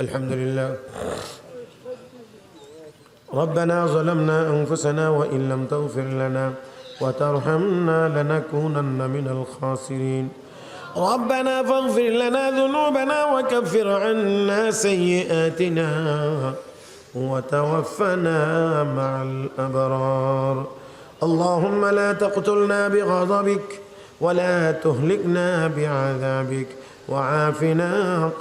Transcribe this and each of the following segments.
الحمد لله. ربنا ظلمنا أنفسنا وإن لم تغفر لنا وترحمنا لنكونن من الخاسرين. ربنا فاغفر لنا ذنوبنا وكفر عنا سيئاتنا وتوفنا مع الأبرار. اللهم لا تقتلنا بغضبك ولا تهلكنا بعذابك وعافنا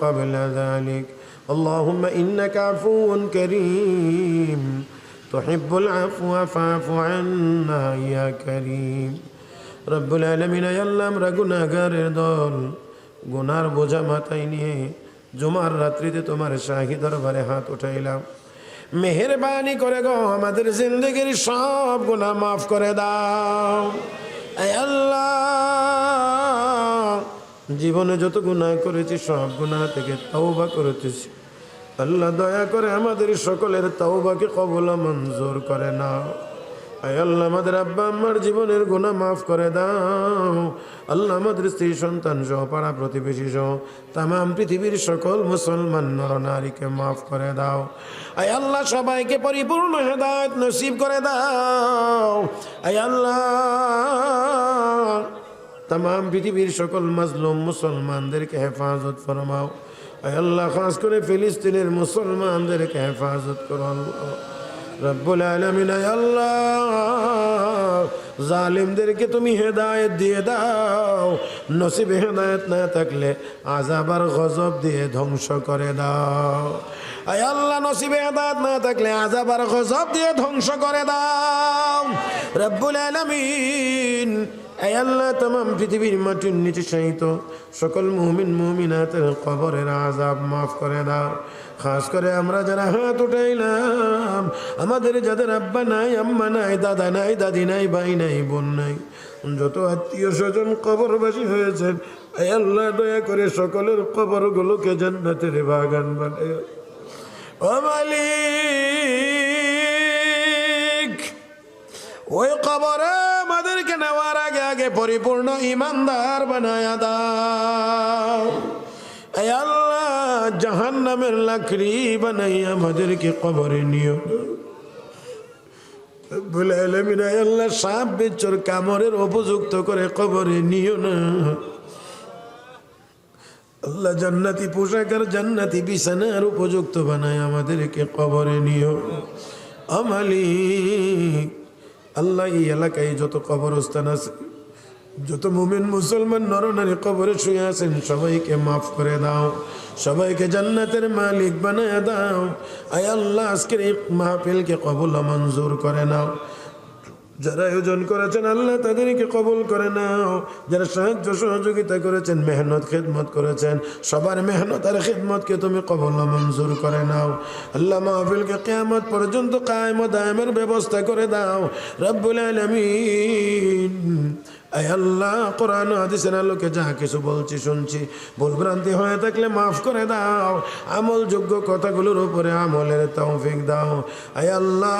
قبل ذلك اللهم انك عفو كريم تحب العفو فاعف عنا يا كريم রব্বুল আলমিন আল্লাহ আমরা গুনাগারের দল গুনার বোঝা মাথায় নিয়ে জুমার রাত্রিতে তোমার শাহি দরবারে হাত উঠাইলাম মেহরবানি করে গো আমাদের জিন্দগির সব গুনাহ মাফ করে দাও আয় আল্লাহ জীবনে যত গুণা করেছি, সব গুণা থেকে তওবা করেছি। আল্লাহ দয়া করে আমাদের সকলের তওবাকে কবলা মঞ্জুর করে না আল্লাহ, আমাদের আব্বা আম্মার জীবনের গুণা মাফ করে দাও। আল্লাহ, আমাদের স্ত্রী, সন্তান সহ, পাড়া প্রতিবেশী সহ তাম পৃথিবীর সকল মুসলমান নর নারীকে মাফ করে দাও। আয় আল্লাহ, সবাইকে পরিপূর্ণ হেদায়ত নসিব করে দাও। আয় আল্লাহ তাম পৃথিবীর সকল মাজলুম মুসলমানদেরকে হেফাজত ফরমাও। আল্লাহ, খাস করে ফিলিস্তিনের মুসলমানদেরকে হেফাজত করো আল্লাহ রব্বুল আলমিন আল্লাহ, জালিমদেরকে তুমি হেদায়ত দিয়ে দাও। নসিবে হেদায়ত না থাকলে আজাবার গজব দিয়ে ধ্বংস করে দাও। আয় আল্লাহ, নসিবে হেদায়ত না থাকলে আজাবার গজব দিয়ে ধ্বংস করে দাও। রব্বুল আলমিন এই আল্লাহ তমাম পৃথিবীর মাটির নিচে সাহিত সকল মুমিন, মুমিনাতের কবরের আজাব মাফ করে দাও। খাস করে আমরা যারা হাত উঠাইলাম, আমাদের যাদের আব্বা নাই, আম্মা নাই, দাদা নাই, দাদি নাই, ভাই নাই, বোন নাই, যত আত্মীয় স্বজন কবরবাসী হয়েছেন, এই আল্লাহ দয়া করে সকলের কবরগুলোকে জান্নাতের বাগান বানায়। ও মালিক! পরিপূর্ণ ইমানদার বানায়া দাও। আল্লাহ জাহান নামের লাকড়ি বানাই আমাদেরকে কবরে নিও। বলে এলেমিনা আল্লাহ, সাপ, বেচর, কামড়ের উপযুক্ত করে কবরে নিও না। আল্লাহ জান্নাতি পোশাক আর জান্নাতি বিছানার উপযুক্ত বানায় আমাদেরকে কবরে নিও। আমালিক আল্লাহ, এই এলাকায় যত কবরস্থান আছে যত মুমিন মুসলমান নরনারী কবরে শুয়ে আছেন, সবাইকে মাফ করে দাও, সবাইকে জান্নাতের মালিক বানায় দাও। আয় আল্লাহ, আজকের এই মাহফিলকে কবুল মঞ্জুর করে নাও। যারা আয়োজন করেছেন, আল্লাহ তাদেরকে কবুল করে নাও। যারা সাহায্য সহযোগিতা করেছেন, মেহনত, খেদমত করেছেন, সবার মেহনত আর খেদমতকে তুমি কবল মঞ্জুর করে নাও। আল্লাহ মাহফিলকে কেয়ামত পর্যন্ত কায়েম দায়েমের ব্যবস্থা করে দাও। রব্বুল আলমিন। আল্লাহ, কোরআন হাদিসের আলোকে যা কিছু বলছি, শুনছি ভুলভ্রান্তি হয়ে থাকলে মাফ করে দাও। আমল যোগ্য কথাগুলোর উপরে আমলের তৌফিক দাও। আয় আল্লাহ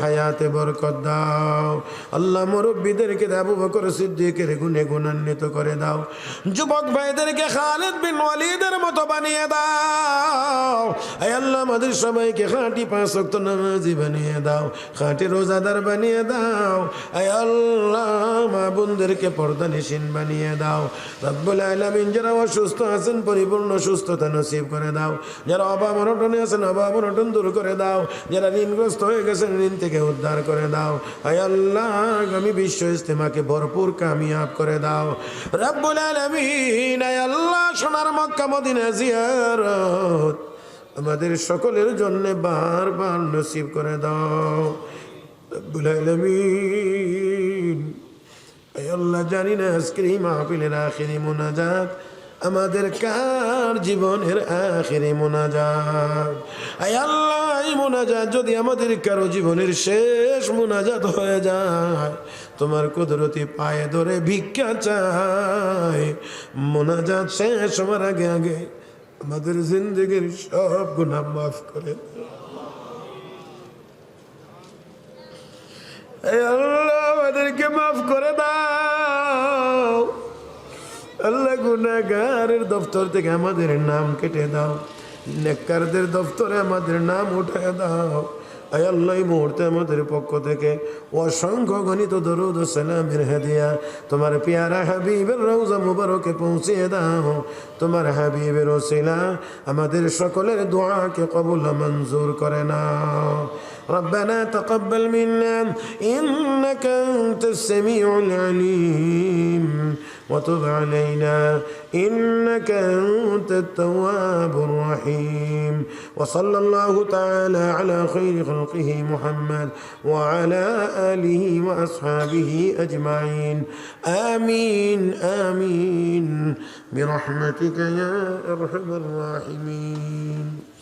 হায়াতে বরকত দাও। আল্লাহ মুরব্বীদেরকে আবু বকর সিদ্দিকের গুনে গুণান্বিত করে দাও। যুবক ভাইদেরকে খালিদ বিন ওয়ালিদের মতো বানিয়ে দাও। আয় আল্লাহ আমাদের সবাইকে খাঁটি পাঁচ নামাজি বানিয়ে দাও। খাঁটি রোজাদার বানিয়ে দাও। আয় আল্লাহ, মা বোনদেরকে পর্দা নিশিন বানিয়ে দাও। রব্বুল আলামিন যারা অসুস্থ আছেন, পরিপূর্ণ সুস্থতা নসিব করে দাও। যারা অভাব অনটনে আছেন, অভাব অনটন দূর করে দাও। যারা ঋণগ্রস্ত হয়ে গেছেন, ঋণ থেকে উদ্ধার করে দাও। আয় আল্লাহ, আগামী বিশ্ব ইস্তেমাকে ভরপুর কামিয়াব করে দাও। রব্বুল আলামিন, আয় আল্লাহ, সোনার মক্কা, মদিনা জিয়ারত। আমাদের সকলের জন্য বারবার নসিব করে দাও। রব্বুল আলামিন। আল্লাহ, জানি না আজকের এই মাহফিলের মোনাজাত, আমাদের কার জীবনের আখেরি মোনাজাত? আয় আল্লাহ মোনাজাত যদি আমাদের কারও জীবনের শেষ মোনাজাত হয়ে যায়, তোমার কুদরতি পায়ে ধরে ভিক্ষা চাই। মোনাজাত শেষ হওয়ার আগে আগে আমাদের জিন্দগির সব গুণা মাফ করে দাও। এই আল্লাহ, আমাদেরকে মাফ করে দাও। আল্লাহ গুনাগারের দপ্তর থেকে আমাদের নাম কেটে দাও। নেককারদের দপ্তরে আমাদের নাম উঠে দাও। আল্লাহ এই মুহূর্তে আমাদের পক্ষ থেকে অসংখ্য গণিত দরুদ ও সালামের হাদিয়া তোমার পেয়ারা হাবিবের রওজা মুবারকে পৌঁছিয়ে দাও তোমার হাবিবের ওসিলা আমাদের সকলের দোয়াকে কবুল মঞ্জুর করে নাও ربنا تقبل منا إنك أنت السميع العليم وتب علينا إنك أنت التواب الرحيم. وصلى الله تعالى على خير خلقه محمد وعلى آله وأصحابه أجمعين. آمين آمين. برحمتك يا أرحم الراحمين.